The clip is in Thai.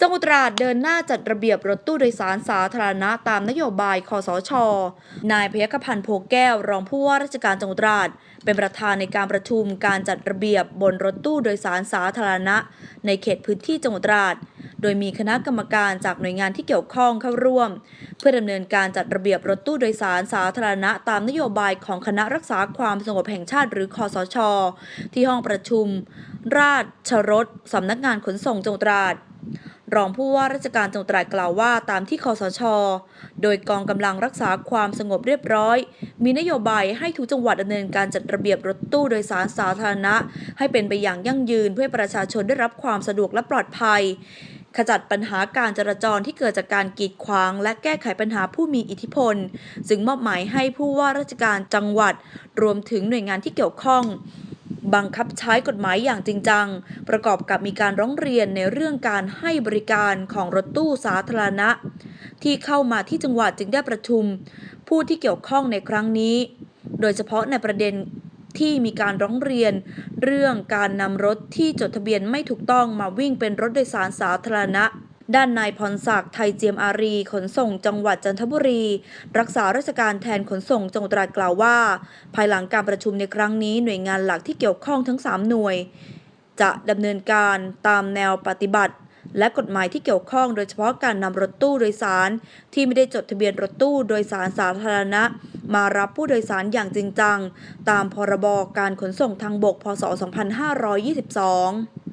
จังหวัดตราดเดินหน้าจัดระเบียบรถตู้โดยสารสาธารณะตามนโยบายคอสช นายพยคพันธ์โพแก้ว รองผู้ว่าราชการจังหวัดตราด เป็นประธานในการประชุมการจัดระเบียบบนรถตู้โดยสารสาธารณะ ในเขตพื้นที่จังหวัดตราด โดยมีคณะกรรมการจากหน่วยงานที่เกี่ยวข้องเข้าร่วม เพื่อดำเนินการจัดระเบียบรถตู้โดยสารสาธารณะตามนโยบายของคณะรักษาความสงบแห่งชาติหรือคอสช ที่ห้องประชุม ราชรถสำนักงานขนส่งจังหวัดตราด รองผู้ว่าราชการจังหวัดตราดกล่าวว่าตามที่คอสช โดยกองกำลังรักษาความสงบเรียบร้อย มีนโยบายให้ทุกจังหวัดดำเนินการจัดระเบียบรถตู้โดยสารสาธารณะ ให้เป็นไปอย่างยั่งยืนเพื่อประชาชนได้รับความสะดวกและปลอดภัย ขจัดปัญหาการจราจรที่เกิดจากการกีดขวาง และแก้ไขปัญหาผู้มีอิทธิพล ซึ่งมอบหมายให้ผู้ว่าราชการจังหวัด รวมถึงหน่วยงานที่เกี่ยวข้อง บังคับใช้กฎหมายอย่างจริงจัง ประกอบกับมีการร้องเรียนในเรื่องการให้บริการของรถตู้สาธารณะ ที่เข้ามาที่จังหวัดจึงได้ประชุม ผู้ที่เกี่ยวข้องในครั้งนี้ โดยเฉพาะในประเด็นที่มีการร้องเรียน เรื่องการนำรถที่จดทะเบียนไม่ถูกต้องมาวิ่งเป็นรถโดยสารสาธารณะ ด้านนายพรศักดิ์ไทยเจียมอารีขนส่งจังหวัดจันทบุรี รักษาราชการแทนขนส่งจังหวัดตราดกล่าวว่า ภายหลังการประชุมในครั้งนี้หน่วยงานหลักที่เกี่ยวข้องทั้ง 3 หน่วย จะดำเนินการตามแนวปฏิบัติ และกฎหมายที่เกี่ยวข้องโดยเฉพาะการนำรถตู้โดยสาร ที่ไม่ได้จดทะเบียนรถตู้โดยสารสาธารณะ มารับผู้โดยสารอย่างจริงจัง ตามพรบการขนส่งทางบกพศ 2522